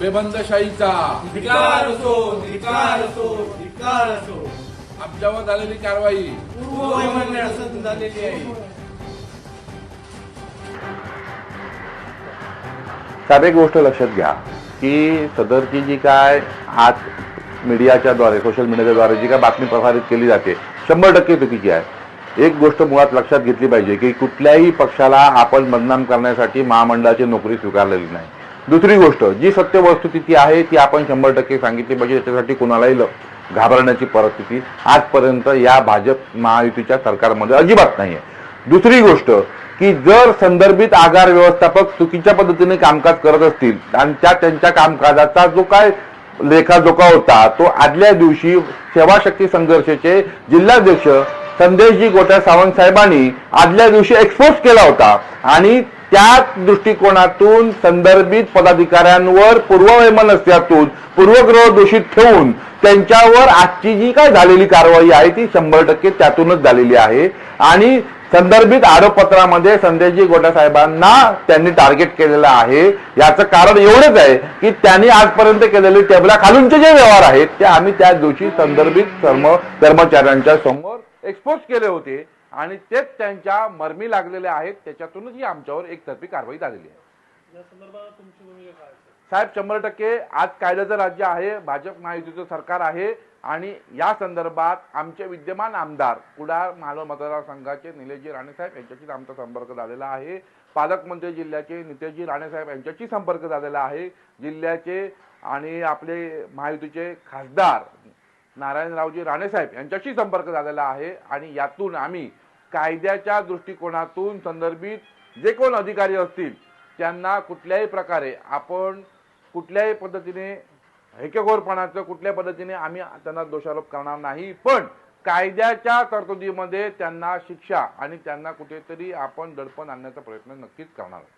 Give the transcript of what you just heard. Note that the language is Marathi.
बेबंदशाहीचा. धिकार असो धिकार असो धिकार असो. आमच्यावर झालेली कारवाई. झालेली आहे. साहेब एक गोष्ट लक्षात घ्या की सदरची जी काय आज मीडियाच्या द्वारे सोशल मीडियाच्या द्वारे जी काय बातमी प्रसारित केली जाते शंभर टक्के चुकीची आहे. एक गोष्ट मुळात लक्षात घेतली पाहिजे की कुठल्याही पक्षाला आपण बदनाम करण्यासाठी महामंडळाची नोकरी स्वीकारलेली नाही. दुसरी गोष्ट जी सत्य वस्तुस्थिती आहे ती आपण शंभर टक्के सांगितली पाहिजे त्याच्यासाठी कुणालाही घाबरण्याची परिस्थिती आजपर्यंत या भाजप महायुतीच्या सरकारमध्ये अजिबात नाही आहे दुसरी गोष्ट की जर संदर्भित आगार व्यवस्थापक चुकीच्या पद्धतीने कामकाज करत असतील आणि त्या त्यांच्या कामकाजाचा जो काय लेखाजोखा होता तो आदल्या दिवशी सेवाशक्ती संघर्षाचे जिल्हाध्यक्ष संदेशजी गोट्या सावंत साहेबांनी आदल्या दिवशी एक्सपोज केला होता. आणि त्या दृष्टिकोनातून संदर्भित पदाधिकाऱ्यांवर पूर्ववैमनस्यातून पूर्वग्रह दोषित ठेवून त्यांच्यावर आजची जी काय झालेली कारवाई आहे ती शंभर टक्के त्यातूनच झालेली आहे. आणि संदर्भित आरोपपत्रामध्ये संदेशजी गोटा साहेबांना त्यांनी टार्गेट केलेलं आहे. याचं कारण एवढंच आहे की त्यांनी आजपर्यंत केलेले टेबला खालूनचे जे व्यवहार आहेत ते आम्ही त्या दिवशी संदर्भित कर्म कर्मचाऱ्यांच्या समोर एक्सपोज केले होते आणि तेच त्यांच्या मर्मी लागलेल्या आहेत त्याच्यातूनच ही आमच्यावर एकतर्फी कारवाई झालेली आहे. साहेब शंभर टक्के आज कायद्याचं राज्य आहे भाजप महायुतीचं सरकार आहे आणि या संदर्भात आमचे विद्यमान आमदार कुडाळ मालव मतदारसंघाचे निलेशजी राणेसाहेब यांच्याशीच आमचा संपर्क झालेला आहे. पालकमंत्री जिल्ह्याचे नितेशजी राणेसाहेब यांच्याशी संपर्क झालेला आहे. जिल्ह्याचे आणि आपले महायुतीचे खासदार नारायणरावजी राणेसाहेब यांच्याशी संपर्क झालेला आहे आणि यातून आम्ही कायद्याच्या दृष्टिकोनातून संदर्भित जे कोण अधिकारी असतील त्यांना कुठल्याही प्रकारे आपण कुठल्याही पद्धतीने हेकेखोरपणाचं कुठल्या पद्धतीने आम्ही त्यांना दोषारोप करणार नाही पण कायद्याच्या तरतुदीमध्ये त्यांना शिक्षा आणि त्यांना कुठेतरी आपण दडपण आणण्याचा प्रयत्न नक्कीच करणार आहोत.